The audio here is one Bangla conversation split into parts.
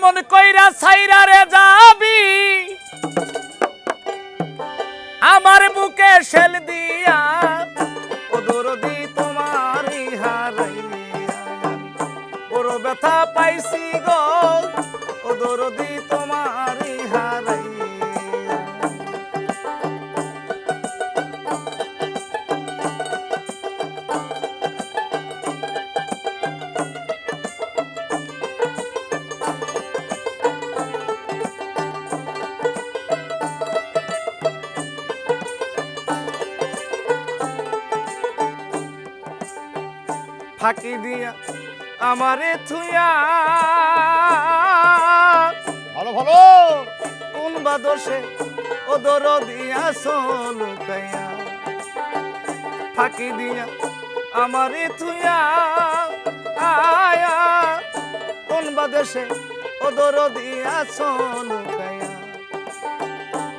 কেমন কইরা সাইরা রে যাবি? আমার বুকে শেল দিয়া দরদি তোমার হারাইয়া ওর ব্যথা পাইছি গো ফাঁকি দিয়া আমারে থুয়া ভালো ভালো। কোন বা দোষে ও দর দিয়া সোল কায়া ফাঁকি দিয়া আমারে থুয়া আয়া। কোন বা দেশে ও দর দিয়া সোল কায়া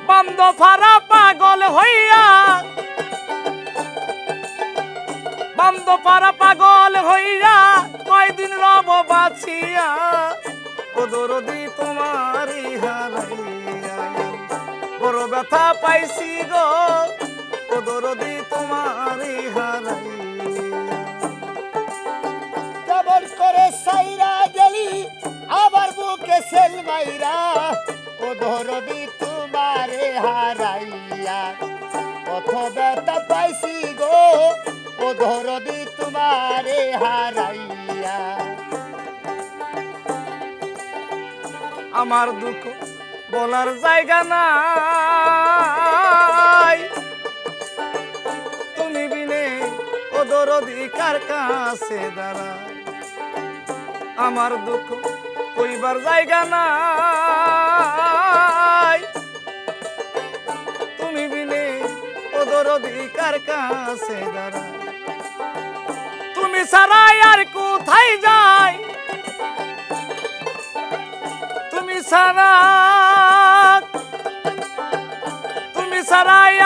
বন্ধ ফারা পাগল হইয়া বন্ধ পারা পাগল হইয়া কয়দিন রব বাছিয়া দরদি তোমারি হারাইয়া। বড় ব্যথা পাইছি গো ও দরদি তোমারি হারাইয়া। কেমন করে সাইরা গেলি, আবার বুকে সেল মাইরা ও ধরবি তোমারে হারাইয়া। কত ব্যথা পাইছি গো ও ধরবি তোমারে হারাইয়া। আমার দুঃখ বলার জায়গা নাই। তুমি বিনে ও দরদি কার কাছে দাঁড়ায়? আমার দুঃখ কইবার জায়গা নাই। তুমি বিনে ও দরদি কার কাছে দাঁড়ায়? তুমি আর কোথায় যায় তুমি সারা তুমি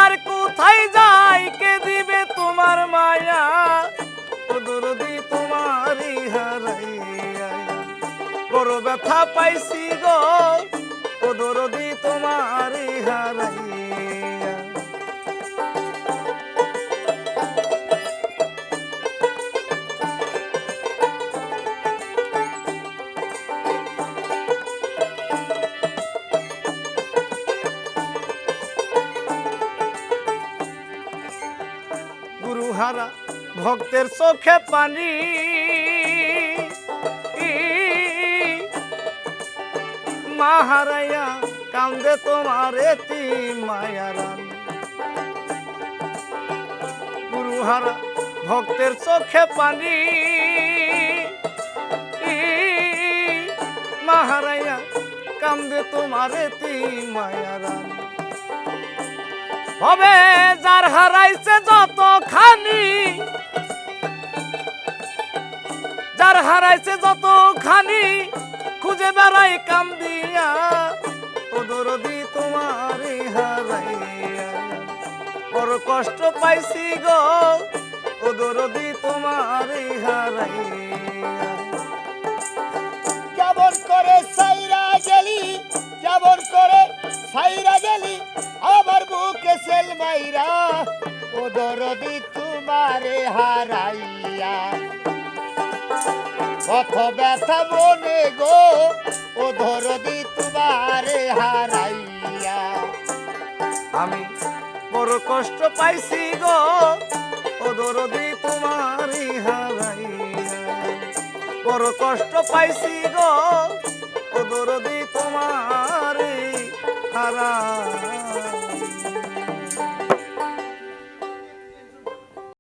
আর কোথায় যাই? কে দিবে তোমার মায়া? দরদি তোমারই হারাইয়া। বড় ব্যথা পাইছি গো দরদি তোমারই হারাইয়া। গুরুহারা ভক্তের চোখে পানি। মাহারাইয়া কান্দে তোমার এতি মায়ারান গুরুহারা, ভক্তের চোখে পানি। মাহারাইয়া কান্দে তোমার এতি মায়ারান হবে যার হারাইছে যত খানি যার হারাইছে যত খানি খুঁজে বেড়াই কাম দিয়া দরদি তোমার বড় কষ্ট পাইছি গো, ও দরদি তোমার হারাইয়া। কেমন করে সাইরা গেলি কেমন করে সাইরা গেলি সেল মাইরা, ও দরদি তোমারে হারাইয়া। কত ব্যথা মনে গো, ও দরদি তোমারে হারাইয়া। আমি বড় কষ্ট পাইছি গো, ও দরদি তোমারই হারাইয়া। বড় কষ্ট পাইছি গো, ও দরদি তোমারই হারাইয়া।